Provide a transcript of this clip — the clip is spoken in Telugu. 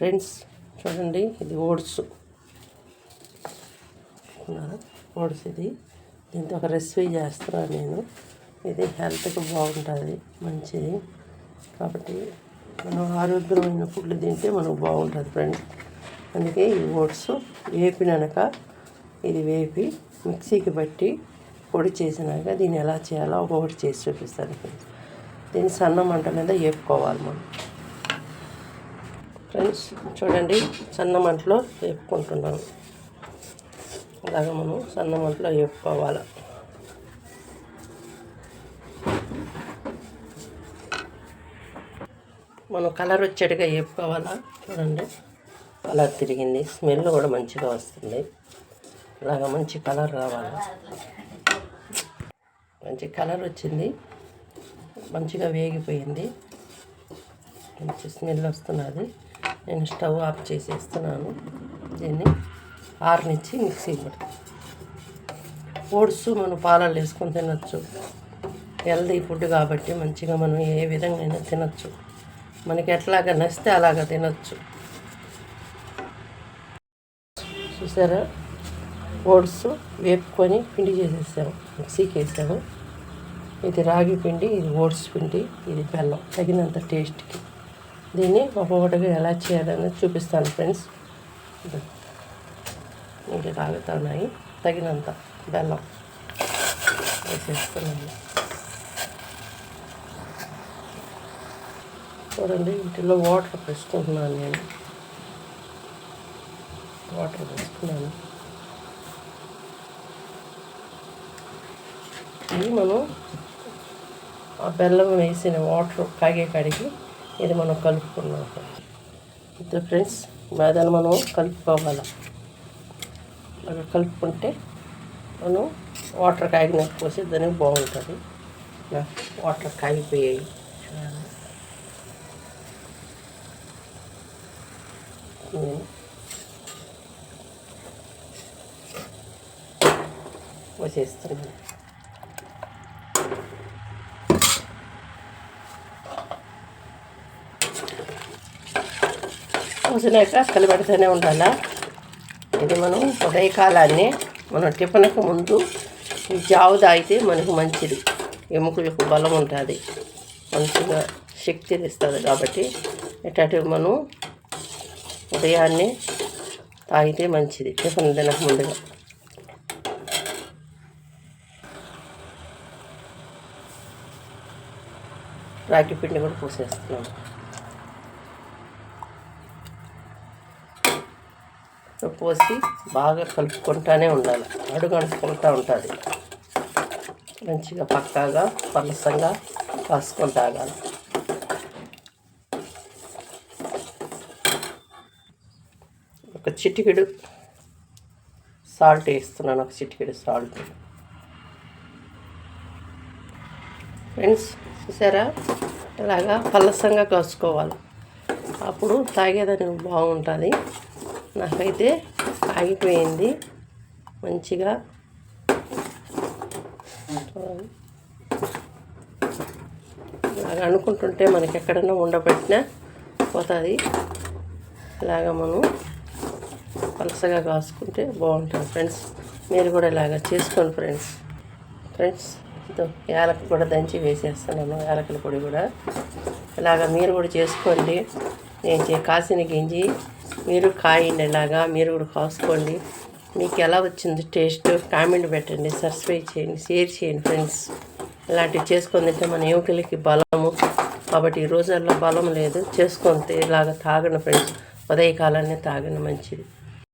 ఫ్రెండ్స్ చూడండి ఇది ఓట్స్. ఓట్స్ ఇది. దీంతో ఒక రెసిపీ చేస్తున్నాను నేను. ఇది హెల్త్కి బాగుంటుంది మంచిది. కాబట్టి మనం ఆరోగ్యమైన ఫుడ్లు తింటే మనకు బాగుంటుంది ఫ్రెండ్స్. అందుకే ఈ ఓట్స్ వేపినక ఇది వేపి మిక్సీకి బట్టి పొడి చేసినాక దీన్ని ఎలా చేయాలో ఒక్కొక్కటి చేసి చూపిస్తాను ఫ్రెండ్స్. దీన్ని సన్న మంట మీద వేపుకోవాలి మనం. ఫ్రెండ్స్ చూడండి సన్న మంటలో వేపుకుంటున్నాను అలాగా మనం సన్న మంటలో వేపుకోవాలి. మనం కలర్ వచ్చేట్టుగా వేపుకోవాలా? చూడండి కలర్ తిరిగింది. స్మెల్ కూడా మంచిగా వస్తుంది. అలాగా మంచి కలర్ రావాలి. మంచి కలర్ వచ్చింది. మంచిగా వేగిపోయింది. మంచి స్మెల్ వస్తున్నది. నేను స్టవ్ ఆఫ్ చేసేస్తున్నాను. దీన్ని ఆరునిచ్చి మిక్సీ పడుతుంది ఓట్స్ మనం పాలల్లో వేసుకొని తినచ్చు. హెల్దీ ఫుడ్ కాబట్టి మంచిగా మనం ఏ విధంగా తినచ్చు. మనకి ఎట్లాగా నచ్చితే అలాగా తినచ్చు. చూసారా? ఓట్స్ వేపుకొని పిండి చేసేసాము. మిక్సీకి వేసాము. ఇది రాగి పిండి ఇది ఓట్స్ పిండి ఇది బెల్లం. తగినంత టేస్ట్కి. దీన్ని ఒక్కొక్కటిగా ఎలా చేయాలని చూపిస్తాను ఫ్రెండ్స్. ఇంకా కాగుతున్నాయి తగినంత బెల్లం వేసేస్తున్నాను. చూడండి వీటిలో వాటర్ వేసుకుంటున్నాను నేను. వాటర్ వేసుకున్నాను. ఇది మనం ఆ బెల్లం వేసిన వాటర్ కాగే కాడికి ఇది మనం కలుపుకున్నాక అయితే ఫ్రెండ్స్ మేదాన్ని మనం కలుపుకోవాలి? అలా కలుపుకుంటే మనం వాటర్ కాగిన పోసి దానికి బాగుంటుంది. వాటర్ కాగిపోయాయి. పోసేస్తున్నాను. పోసినాక కలిపెడుతూనే ఉండాలా? ఇది మనం ఉదయకాలాన్ని మనం టిఫిన్కి ముందు ఈ జావు తాగితే మనకు మంచిది. ఎముకలకు బలం ఉంటుంది. మంచిగా శక్తిని ఇస్తుంది కాబట్టి ఇట్లాంటివి మనం ఉదయాన్నే తాగితే మంచిది టిఫిన్ తినక ముందుగా. రాగి పిండి కూడా పోసేస్తున్నాం. పోసి బాగా కలుపుకుంటూనే ఉండాలి. అడుగు అనుకుంటూ ఉంటుంది. మంచిగా పక్కాగా పలసంగా కాసుకొని తాగాలి. ఒక చిటికెడు సాల్ట్ వేస్తున్నాను. ఒక చిటికెడు సాల్ట్. ఫ్రెండ్స్ చూసారా? ఇలాగా పలసంగా కాసుకోవాలి. అప్పుడు తాగేదానికి బాగుంటుంది. నాకైతే ఆగిపోయింది. మంచిగా. ఇలాగ అనుకుంటుంటే మనకి ఎక్కడన్నా ఉండబెట్టినా పోతుంది. ఇలాగ మనం పలసగా కాసుకుంటే బాగుంటుంది ఫ్రెండ్స్. మీరు కూడా ఇలాగ చేసుకోండి ఫ్రెండ్స్. ఫ్రెండ్స్ యాలక కూడా దంచి వేసేస్తున్నాను యాలకల పొడి కూడా. ఇలాగ మీరు కూడా చేసుకోండి. నేను కాసిన గింజి మీరు కాయండి ఇలాగా మీరు కూడా కాసుకోండి. మీకు ఎలా వచ్చింది టేస్ట్ కామెంట్ పెట్టండి సబ్స్క్రైబ్ చేయండి షేర్ చేయండి ఫ్రెండ్స్. ఇలాంటివి చేసుకొని తింటే మన యువకులకి బలము. కాబట్టి ఈ రోజుల్లో బలం లేదు. చేసుకొని ఇలాగ తాగండి ఫ్రెండ్స్. ఉదయకాలాన్ని తాగండి మంచిది.